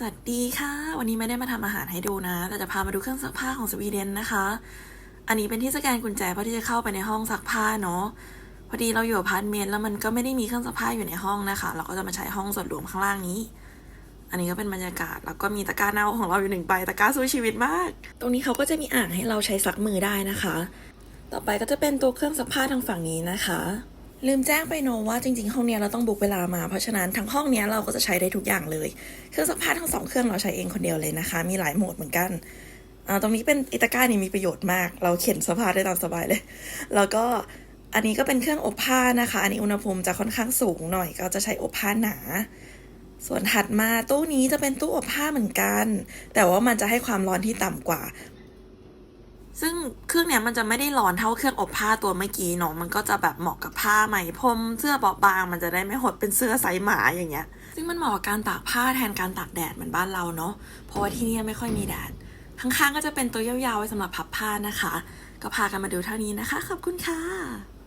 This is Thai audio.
สวัสดีค่ะ วันนี้ไม่ได้มาทำอาหารให้ดูนะ แต่จะพามาดูเครื่องซักผ้าของสวีเดนนะคะ อันนี้เป็นที่สแกนกุญแจเพื่อที่จะเข้าไปในห้องซักผ้าเนาะพอดีเราอยู่อพาร์ตเมนต์แล้วมันก็ไม่ได้มีเครื่องซักผ้าอยู่ในห้องนะคะ เราก็จะมาใช้ห้องส่วนรวมข้างล่างนี้ อันนี้ก็เป็นบรรยากาศแล้วก็มีตะกร้าเน่าของเราอยู่หนึ่งใบตะกร้าสู้ชีวิตมาก ตรงนี้เขาก็จะมีอ่างให้เราใช้ซักมือได้นะคะ ต่อไปก็จะเป็นตัวเครื่องซักผ้าทางฝั่งนี้นะคะ ลืมแจ้งไปโนว่าจริงๆ ห้องเนี้ยเราต้องบุกเวลามาเพราะฉะนั้นทั้งห้องเนี้ยเราก็จะใช้ได้ทุกอย่างเลยเครื่องซักผ้าทั้งสองเครื่องเราใช้เองคนเดียวเลยนะคะ มีหลายโหมดเหมือนกันตรงนี้เป็นอิตาก้านี่มีประโยชน์มาก เราเข็นเสภาได้ตามสบายเลย แล้วก็อันนี้ก็เป็นเครื่องอบผ้านะคะ อันนี้อุณหภูมิจะค่อนข้างสูงหน่อย ก็จะใช้อบผ้าหนา ส่วนถัดมาตู้นี้จะเป็นตู้อบผ้าเหมือนกัน แต่ว่ามันจะให้ความร้อนที่ต่ำกว่า ซึ่งเครื่องเนี้ยมันจะไม่ได้ร้อนเท่าเครื่องอบผ้าตัวเมื่อกี้เนาะมันก็จะแบบเหมาะกับผ้าไหมพรมเสื้อเบาบาง มันจะได้ไม่หดเป็นเสื้อไซส์หมาอย่างเงี้ย ซึ่งมันเหมาะกับการตากผ้าแทนการตากแดดเหมือนบ้านเราเนาะเพราะว่าที่นี่ไม่ค่อยมีแดดข้างๆก็จะเป็นตัวยาวๆไว้สำหรับพับผ้านะคะ ก็พากันมาดูเท่านี้นะคะ ขอบคุณค่ะ